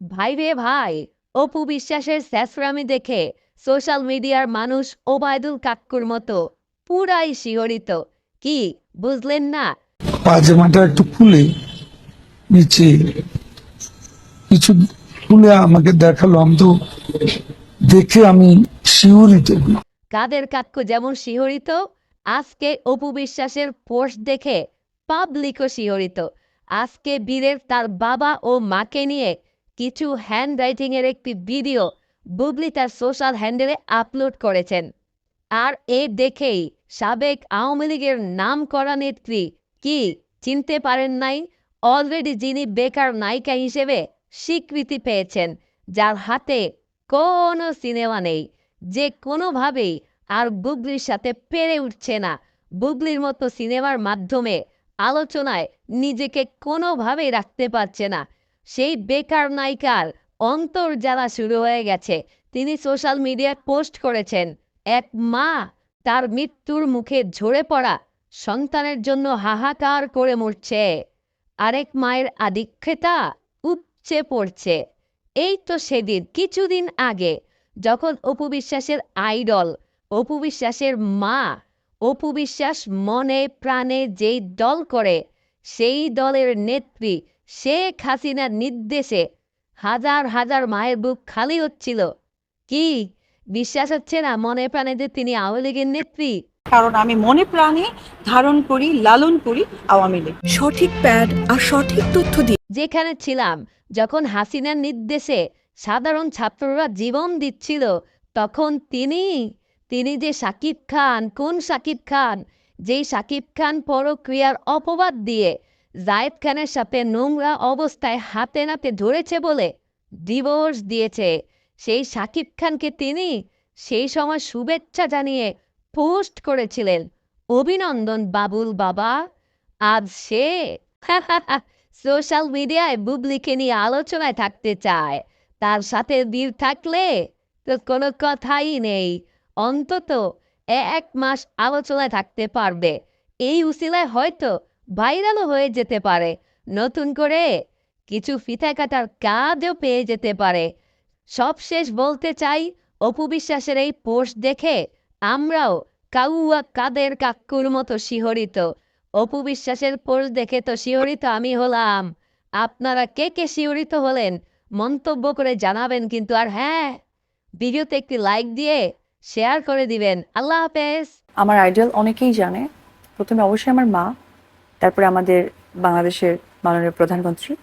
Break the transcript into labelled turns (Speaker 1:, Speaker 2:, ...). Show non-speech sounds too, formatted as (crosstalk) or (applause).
Speaker 1: ভাই রে ভাই অপু বিশ্বাসের স্যাসরামি দেখে সোশ্যাল মিডিয়ার মানুষ ওবায়দুল কাক্কুর মতো পুরাই শিহরিত। কি বুঝলেন না?
Speaker 2: পাজামাটা একটু খুলে নিচে কিছু খুলে আমাকে দেখাল আমি তো দেখে আমি শিউরিত
Speaker 1: কাদের কাক্কু যেমন শিহরিত আজকে অপু বিশ্বাসের পোস্ট দেখে পাবলিকও শিহরিত। আজকে বীরের তার বাবা ও মাকে নিয়ে কিছু হ্যান্ড রাইটিং এর একটি ভিডিও বুবলি তার সোশ্যাল হ্যান্ডেলে আপলোড করেছেন। আর এ দেখেই সাবেক আওয়ামী লীগের নাম করা নেত্রী কি চিনতে পারেন নাই? অলরেডি যিনি বেকার নায়িকা হিসেবে স্বীকৃতি পেয়েছেন, যার হাতে কোনো সিনেমা নেই। যে কোনোভাবেই আর বুবলির সাথে পেরে উঠছে না। বুবলির মতো সিনেমার মাধ্যমে আলোচনায় নিজেকে কোনোভাবেই রাখতে পারছে না। সেই বেকার নায়িকার অন্তর জ্বালা শুরু হয়ে গেছে। তিনি সোশ্যাল মিডিয়ায় পোস্ট করেছেন, এক মা তার মৃত্যুর মুখে ঝরে পড়া সন্তানের জন্য হাহাকার করে মরছে। আরেক মায়ের আদিক্ষেতা উপচে পড়ছে। এই তো সেদিন, কিছুদিন আগে, যখন অপু বিশ্বাসের আইডল, অপু বিশ্বাসের মা, অপু বিশ্বাস মনে প্রাণে যেই দল করে সেই দলের নেত্রী শেখ হাসিনার নির্দেশে হাজার হাজার মায়ের বুক খালি হচ্ছিল। কি? বিশ্বাস হচ্ছে না মনে প্রাণে যে তিনি আওয়ামী লীগের নেত্রী?
Speaker 3: কারণ আমি মনে প্রাণে ধারণ করি লালন করি আওয়ামী লীগ।
Speaker 4: সঠিক প্যাড আর সঠিক তথ্য দিয়ে
Speaker 1: যেখানে ছিলাম যখন হাসিনার নির্দেশে সাধারণ ছাত্ররা জীবন দিচ্ছিল তখন তিনি তিনি যে সাকিব খান কোন সাকিব খান যেই সাকিব খান পরক্রিয়ার অপবাদ দিয়ে জায়েদ খানের সাথে নোংরা অবস্থায় হাতে নাতে ধরেছে বলে ডিভোর্স দিয়েছে। সেই সাকিব খানকে তিনি সেই সময় শুভেচ্ছা জানিয়ে পোস্ট করেছিলেন, অভিনন্দন বাবুল বাবা, আজ সে (laughs) সোশ্যাল মিডিয়ায় বুবলিকে নিয়ে আলোচনায় থাকতে চায়। তার সাথে বীর থাকলে তো কোনো কথাই নেই। অন্তত এক মাস আলোচনায় থাকতে পারবে। এই উসিলায় হয়তো ভাইরালও হয়ে যেতে পারে। নতুন করে কিছু ফিতা কাটার কাজও পেয়ে যেতে পারে। সবশেষ বলতে চাই, অপু বিশ্বাসের এই পোস্ট দেখে আমরাও কাউয়া কাদের কাক্কুর মতো শিহরিত। অপু বিশ্বাসের পোস্ট দেখে তো শিহরিত আমি হলাম। আপনারা কে কে শিহরিত হলেন মন্তব্য করে জানাবেন কিন্তু আর হ্যাঁ ভিডিওতে একটি লাইক দিয়ে শেয়ার করে দিবেন। আল্লাহ হাফেজ।
Speaker 3: আমার আইডল অনেকেই জানে। প্রথমে অবশ্যই আমার মা, তারপরে আমাদের বাংলাদেশের মাননীয় প্রধানমন্ত্রী।